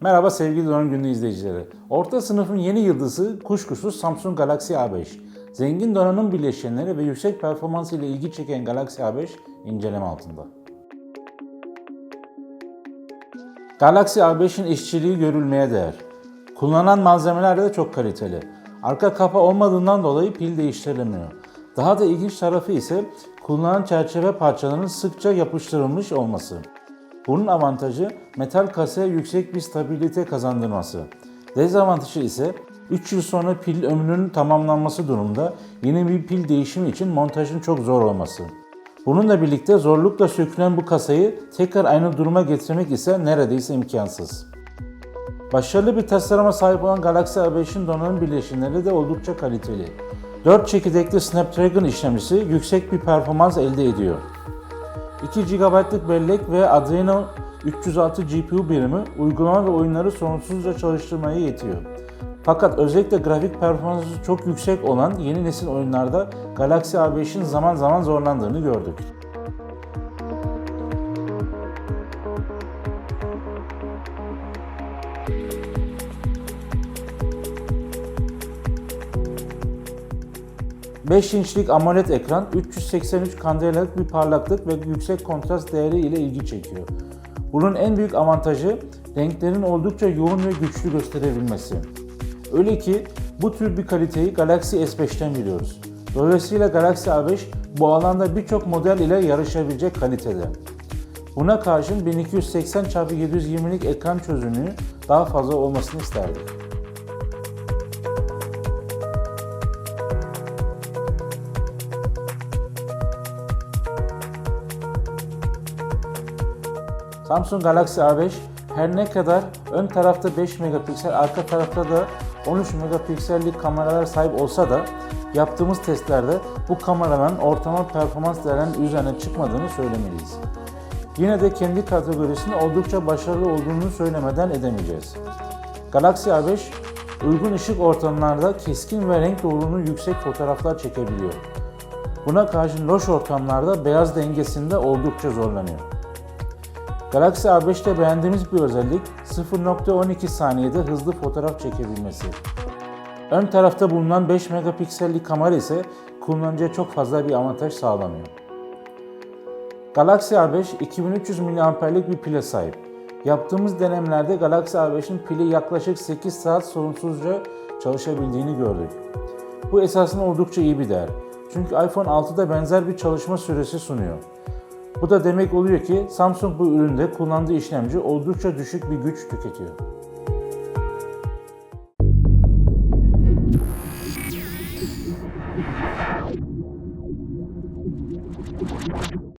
Merhaba sevgili Donanım Günlüğü izleyicileri. Orta sınıfın yeni yıldızı kuşkusuz Samsung Galaxy A5. Zengin donanım bileşenleri ve yüksek performans ile ilgi çeken Galaxy A5 inceleme altında. Galaxy A5'in işçiliği görülmeye değer. Kullanılan malzemeler de çok kaliteli. Arka kapa olmadığından dolayı pil değiştirilemiyor. Daha da ilginç tarafı ise kullanılan çerçeve parçalarının sıkça yapıştırılmış olması. Bunun avantajı metal kasaya yüksek bir stabilite kazandırması. Dezavantajı ise 3 yıl sonra pil ömrünün tamamlanması durumunda yeni bir pil değişimi için montajın çok zor olması. Bununla birlikte zorlukla sökülen bu kasayı tekrar aynı duruma getirmek ise neredeyse imkansız. Başarılı bir tasarıma sahip olan Galaxy A5'in donanım bileşenleri de oldukça kaliteli. 4 çekirdekli Snapdragon işlemcisi yüksek bir performans elde ediyor. 2 GB'lık bellek ve Adreno 306 GPU birimi uygulama ve oyunları sorunsuzca çalıştırmaya yetiyor. Fakat özellikle grafik performansı çok yüksek olan yeni nesil oyunlarda Galaxy A5'in zaman zaman zorlandığını gördük. ...5 inçlik AMOLED ekran, 383 kandelalık bir parlaklık ve yüksek kontrast değeri ile ilgi çekiyor. Bunun en büyük avantajı renklerin oldukça yoğun ve güçlü gösterebilmesi. Öyle ki bu tür bir kaliteyi Galaxy S5'ten biliyoruz. Dolayısıyla Galaxy A5 bu alanda birçok model ile yarışabilecek kalitede. Buna karşın 1280x720'lik ekran çözünürlüğü daha fazla olmasını isterdik. Samsung Galaxy A5 her ne kadar ön tarafta 5 megapiksel, arka tarafta da 13 megapiksellik kameralar sahip olsa da yaptığımız testlerde bu kameraların ortalama performans değerlerinin üzerine çıkmadığını söylemeliyiz. Yine de kendi kategorisinde oldukça başarılı olduğunu söylemeden edemeyeceğiz. Galaxy A5 uygun ışık ortamlarda keskin ve renk doğruluğunu yüksek fotoğraflar çekebiliyor. Buna karşın loş ortamlarda beyaz dengesinde oldukça zorlanıyor. Galaxy A5'te beğendiğimiz bir özellik 0.12 saniyede hızlı fotoğraf çekebilmesi. Ön tarafta bulunan 5 megapiksellik kamera ise kullanıcıya çok fazla bir avantaj sağlamıyor. Galaxy A5 2300 mAh'lik bir pile sahip. Yaptığımız denemelerde Galaxy A5'in pili yaklaşık 8 saat sorunsuzca çalışabildiğini gördük. Bu esasında oldukça iyi bir değer. Çünkü iPhone 6'da benzer bir çalışma süresi sunuyor. Bu da demek oluyor ki Samsung bu üründe kullandığı işlemci oldukça düşük bir güç tüketiyor.